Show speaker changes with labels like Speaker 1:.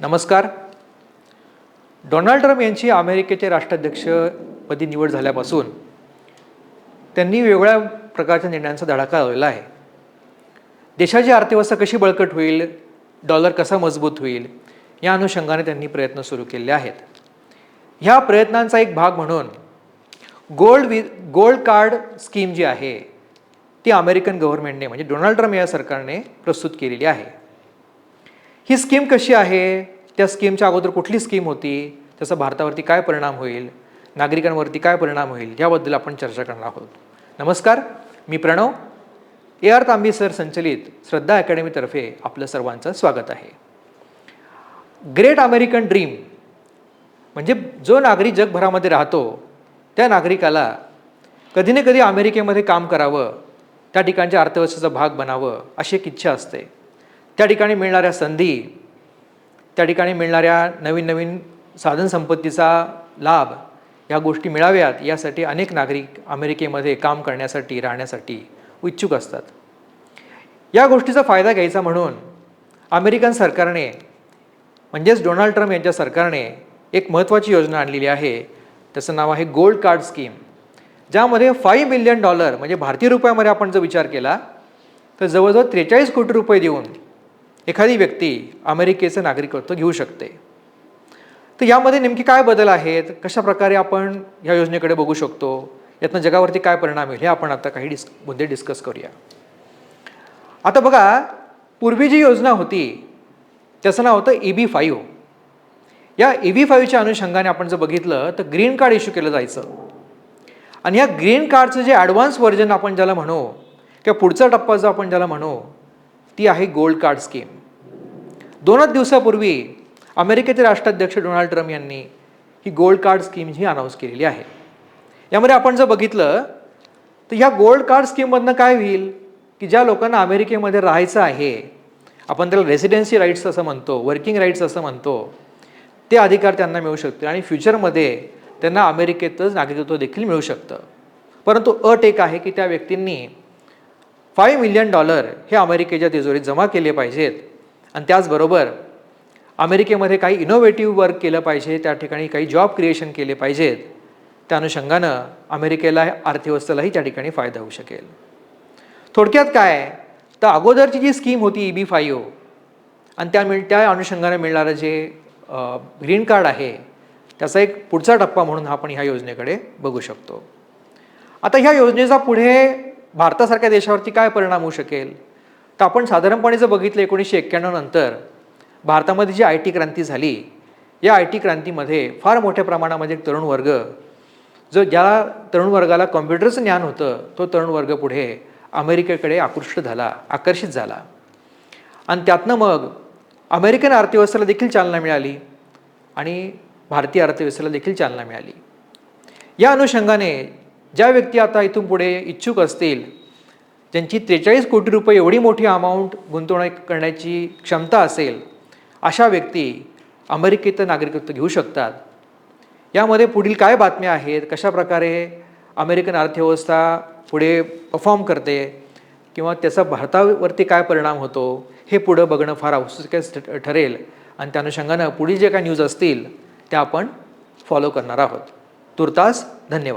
Speaker 1: नमस्कार. Donald Trump यांची अमेरिकेचे राष्ट्राध्यक्षपदी निवड झाल्यापासून त्यांनी वेगवेगळ्या प्रकारच्या निर्णयांचा धडाका लावलेला आहे. देशाची अर्थव्यवस्था कशी बळकट होईल डॉलर कसा मजबूत होईल या अनुषंगाने त्यांनी प्रयत्न सुरू केले आहेत. ह्या प्रयत्नांचा एक भाग म्हणून गोल्ड वि गोल्ड कार्ड स्कीम जी आहे ती अमेरिकन गव्हर्नमेंटने म्हणजे डोनाल्ड ट्रम्प या सरकारने प्रस्तुत केलेली आहे. ही स्कीम कशी आहे? त्या स्कीमच्या अगोदर कुठली स्कीम होती? त्याचा भारतावरती काय परिणाम होईल? नागरिकांवरती काय परिणाम होईल? याबद्दल आपण चर्चा करणार आहोत. नमस्कार मी Pranav. A R Tambi sir संचलित श्रद्धा अकॅडमीतर्फे आपलं सर्वांचं स्वागत आहे. ग्रेट अमेरिकन ड्रीम म्हणजे जो नागरिक जगभरामध्ये राहतो त्या नागरिकाला कधी ना कधी अमेरिकेमध्ये काम करावं त्या ठिकाणच्या अर्थव्यवस्थेचा भाग बनावं अशी एक इच्छा असते. त्या ठिकाणी मिळणाऱ्या संधी त्या ठिकाणी मिळणाऱ्या नवीन नवीन साधनसंपत्तीचा लाभ या गोष्टी मिळाव्यात यासाठी अनेक नागरिक अमेरिकेमध्ये काम करण्यासाठी राहण्यासाठी इच्छुक असतात. या गोष्टीचा फायदा घ्यायचा म्हणून अमेरिकन सरकारने म्हणजेच डोनाल्ड ट्रम्प यांच्या सरकारने एक महत्त्वाची योजना आणलेली आहे. त्याचं नाव आहे गोल्ड कार्ड स्कीम ज्यामध्ये फाईव्ह मिलियन डॉलर म्हणजे भारतीय रुपयामध्ये आपण जर विचार केला तर जवळजवळ त्रेचाळीस कोटी रुपये देऊन एखादी व्यक्ती अमेरिकेचं नागरिकत्व घेऊ शकते. तर यामध्ये नेमके काय बदल आहेत? कशा प्रकारे आपण ह्या योजनेकडे बघू शकतो? यातनं जगावरती काय परिणाम होईल हे आपण आता काही डिस् मुद्दे डिस्कस करूया. आता बघा पूर्वी जी योजना होती त्याचं नाव होतं ई बी फाईव्ह. या ई बी फाईव्हच्या अनुषंगाने आपण जर बघितलं तर ग्रीन कार्ड इश्यू केलं जायचं. आणि या ग्रीन कार्डचं जे ॲडव्हान्स व्हर्जन आपण ज्याला म्हणू किंवा पुढचा टप्पा जो आपण ज्याला म्हणू ती आहे गोल्ड कार्ड स्कीम. दोनच दिवसापूर्वी अमेरिकेचे राष्ट्राध्यक्ष डोनाल्ड ट्रम्प यांनी ही गोल्ड कार्ड स्कीम ही अनाऊन्स केलेली आहे. यामध्ये आपण जर बघितलं तर ह्या गोल्ड कार्ड स्कीममधनं काय होईल? की ज्या लोकांना अमेरिकेमध्ये राहायचं आहे आपण त्याला रेसिडेन्सी राईट्स असं म्हणतो वर्किंग राईट्स असं म्हणतो ते अधिकार त्यांना मिळू शकतील आणि फ्युचरमध्ये त्यांना अमेरिकेतच नागरिकत्व देखील मिळू शकतं. परंतु अट एक आहे की त्या व्यक्तींनी फाईव्ह मिलियन डॉलर हे अमेरिकेच्या तिजोरीत जमा केले पाहिजेत. आणि त्याचबरोबर अमेरिकेमध्ये काही इनोव्हेटिव्ह वर्क केलं पाहिजे त्या ठिकाणी काही जॉब क्रिएशन केले पाहिजेत. त्या अनुषंगानं अमेरिकेला अर्थव्यवस्थेलाही त्या ठिकाणी फायदा होऊ शकेल. थोडक्यात काय? तर अगोदरची जी स्कीम होती ई बी फाईव्ह आणि त्या मिळ त्या अनुषंगाने मिळणारं जे ग्रीन कार्ड आहे त्याचा एक पुढचा टप्पा म्हणून आपण ह्या योजनेकडे बघू शकतो. आता ह्या योजनेचा पुढे भारतासारख्या देशावरती काय परिणाम होऊ शकेल? तर आपण साधारणपणे जर बघितलं एकोणीसशे एक्क्याण्णव नंतर भारतामध्ये जी आय टी क्रांती झाली या आय टी क्रांतीमध्ये फार मोठ्या प्रमाणामध्ये एक तरुण वर्ग जो ज्या तरुण वर्गाला कॉम्प्युटरचं ज्ञान होतं तो तरुण वर्ग पुढे अमेरिकेकडे आकृष्ट झाला आकर्षित झाला. आणि त्यातनं मग अमेरिकन अर्थव्यवस्थेला देखील चालना मिळाली आणि भारतीय अर्थव्यवस्थेला देखील चालना मिळाली. या अनुषंगाने ज्या व्यक्ती आता इथून पुढे इच्छुक असतील ज्यांची त्रेचाळीस कोटी रुपये एवढी मोठी अमाऊंट गुंतवणूक करण्याची क्षमता असेल अशा व्यक्ती अमेरिकेचं नागरिकत्व घेऊ शकतात. यामध्ये पुढील काय बातम्या आहेत? कशा प्रकारे अमेरिकन अर्थव्यवस्था पुढे परफॉर्म करते? किंवा त्याचा भारतावरती काय परिणाम होतो? हे पुढं बघणं फार आवश्यक ठरेल. आणि त्या अनुषंगानं पुढील जे काही न्यूज असतील त्या आपण फॉलो करणार आहोत. तुर्तास धन्यवाद.